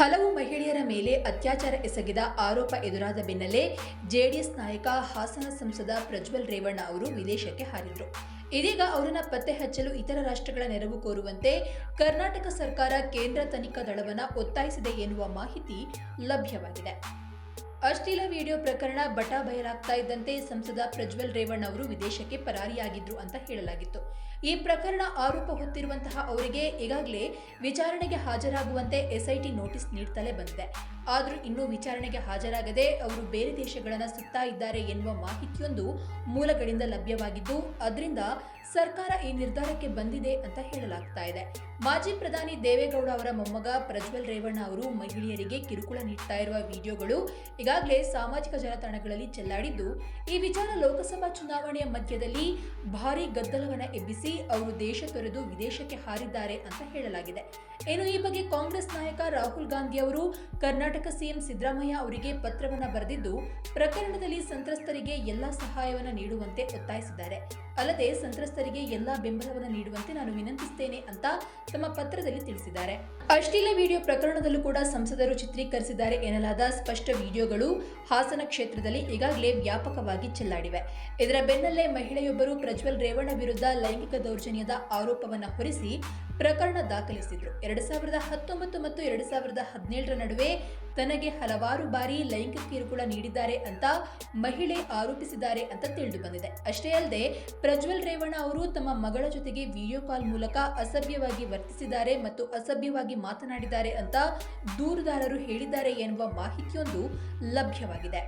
ಹಲವು ಮಹಿಳೆಯರ ಮೇಲೆ ಅತ್ಯಾಚಾರ ಎಸಗಿದ ಆರೋಪ ಎದುರಾದ ಬೆನ್ನಲ್ಲೇ ಜೆಡಿಎಸ್ ನಾಯಕ ಹಾಸನ ಸಂಸದ ಪ್ರಜ್ವಲ್ ರೇವಣ್ಣ ಅವರು ವಿದೇಶಕ್ಕೆ ಹಾರಿದ್ರು. ಇದೀಗ ಅವರನ್ನ ಪತ್ತೆ ಹಚ್ಚಲು ಇತರ ರಾಷ್ಟ್ರಗಳ ನೆರವು ಕೋರುವಂತೆ ಕರ್ನಾಟಕ ಸರ್ಕಾರ ಕೇಂದ್ರ ತನಿಖಾ ದಳವನ್ನ ಒತ್ತಾಯಿಸಿದೆ ಎನ್ನುವ ಮಾಹಿತಿ ಲಭ್ಯವಾಗಿದೆ. ಅಶ್ಲೀಲ ವಿಡಿಯೋ ಪ್ರಕರಣ ಬಟಾ ಬಯಲಾಗ್ತಾ ಇದ್ದಂತೆ ಸಂಸದ ಪ್ರಜ್ವಲ್ ರೇವಣ್ಣ ಅವರು ವಿದೇಶಕ್ಕೆ ಪರಾರಿಯಾಗಿದ್ರು ಅಂತ ಹೇಳಲಾಗಿತ್ತು. ಈ ಪ್ರಕರಣ ಆರೋಪ ಹೊತ್ತಿರುವಂತಹ ಅವರಿಗೆ ಈಗಾಗಲೇ ವಿಚಾರಣೆಗೆ ಹಾಜರಾಗುವಂತೆ ಎಸ್ಐಟಿ ನೋಟಿಸ್ ನೀಡ್ತಲೇ ಬಂದಿದೆ. ಆದರೂ ಇನ್ನೂ ವಿಚಾರಣೆಗೆ ಹಾಜರಾಗದೆ ಅವರು ಬೇರೆ ದೇಶಗಳನ್ನ ಸುತ್ತಾ ಇದ್ದಾರೆ ಎನ್ನುವ ಮಾಹಿತಿಯೊಂದು ಮೂಲಗಳಿಂದ ಲಭ್ಯವಾಗಿದ್ದು, ಅದರಿಂದ ಸರ್ಕಾರ ಈ ನಿರ್ಧಾರಕ್ಕೆ ಬಂದಿದೆ ಅಂತ ಹೇಳಲಾಗ್ತಾ ಇದೆ. ಮಾಜಿ ಪ್ರಧಾನಿ ದೇವೇಗೌಡ ಅವರ ಮೊಮ್ಮಗ ಪ್ರಜ್ವಲ್ ರೇವಣ್ಣ ಅವರು ಮಹಿಳೆಯರಿಗೆ ಕಿರುಕುಳ ನೀಡ್ತಾ ಇರುವ ವಿಡಿಯೋಗಳು ಈಗಾಗಲೇ ಸಾಮಾಜಿಕ ಜಾಲತಾಣಗಳಲ್ಲಿ ಚೆಲ್ಲಾಡಿದ್ದು, ಈ ವಿಚಾರ ಲೋಕಸಭಾ ಚುನಾವಣೆಯ ಮಧ್ಯದಲ್ಲಿ ಭಾರೀ ಗದ್ದಲವನ್ನ ಎಬ್ಬಿಸಿ ಅವರು ದೇಶ ತೊರೆದು ವಿದೇಶಕ್ಕೆ ಹಾರಿದ್ದಾರೆ ಅಂತ ಹೇಳಲಾಗಿದೆ. ಇನ್ನು ಈ ಬಗ್ಗೆ ಕಾಂಗ್ರೆಸ್ ನಾಯಕ ರಾಹುಲ್ ಗಾಂಧಿ ಅವರು ಕರ್ನಾಟಕ ಸಿಎಂ ಸಿದ್ದರಾಮಯ್ಯ ಅವರಿಗೆ ಪತ್ರವನ್ನ ಬರೆದಿದ್ದು, ಪ್ರಕರಣದಲ್ಲಿ ಸಂತ್ರಸ್ತರಿಗೆ ಎಲ್ಲಾ ಸಹಾಯವನ್ನ ನೀಡುವಂತೆ ಒತ್ತಾಯಿಸಿದ್ದಾರೆ. ಅಲ್ಲದೆ ಸಂತ್ರಸ್ತರಿಗೆ ಎಲ್ಲ ಬೆಂಬಲವನ್ನು ನೀಡುವಂತೆ ನಾನು ವಿನಂತಿಸುತ್ತೇನೆ ಅಂತ ತಮ್ಮ ಪತ್ರದಲ್ಲಿ ತಿಳಿಸಿದ್ದಾರೆ. ಅಶ್ಲೀಲ ವಿಡಿಯೋ ಪ್ರಕರಣದಲ್ಲೂ ಕೂಡ ಸಂಸದರು ಚಿತ್ರೀಕರಿಸಿದ್ದಾರೆ ಎನ್ನಲಾದ ಸ್ಪಷ್ಟ ವಿಡಿಯೋಗಳು ಹಾಸನ ಕ್ಷೇತ್ರದಲ್ಲಿ ಈಗಾಗಲೇ ವ್ಯಾಪಕವಾಗಿ ಚೆಲ್ಲಾಡಿವೆ. ಇದರ ಬೆನ್ನಲ್ಲೇ ಮಹಿಳೆಯೊಬ್ಬರು ಪ್ರಜ್ವಲ್ ರೇವಣ್ಣ ವಿರುದ್ಧ ಲೈಂಗಿಕ ದೌರ್ಜನ್ಯದ ಆರೋಪವನ್ನು ಹೊರಿಸಿ ಪ್ರಕರಣ ದಾಖಲಿಸಿದ್ರು. ಎರಡು ಸಾವಿರದ ಹತ್ತೊಂಬತ್ತು ಮತ್ತು ಎರಡು ಸಾವಿರದ ಹದಿನೇಳರ ನಡುವೆ ತನಗೆ ಹಲವಾರು ಬಾರಿ ಲೈಂಗಿಕ ಕಿರುಕುಳ ನೀಡಿದ್ದಾರೆ ಅಂತ ಮಹಿಳೆ ಆರೋಪಿಸಿದ್ದಾರೆ ಅಂತ ತಿಳಿದು ಬಂದಿದೆ ಅಷ್ಟೇ ಅಲ್ಲದೆ, ಪ್ರಜ್ವಲ್ ರೇವಣ್ಣ ಅವರು ತಮ್ಮ ಮಗಳ ಜೊತೆಗೆ ವಿಡಿಯೋ ಕಾಲ್ ಮೂಲಕ ಅಸಭ್ಯವಾಗಿ ವರ್ತಿಸಿದ್ದಾರೆ ಮತ್ತು ಅಸಭ್ಯವಾಗಿ ಮಾತನಾಡಿದ್ದಾರೆ ಅಂತ ದೂರುದಾರರು ಹೇಳಿದ್ದಾರೆ ಎನ್ನುವ ಮಾಹಿತಿಯೊಂದು ಲಭ್ಯವಾಗಿದೆ.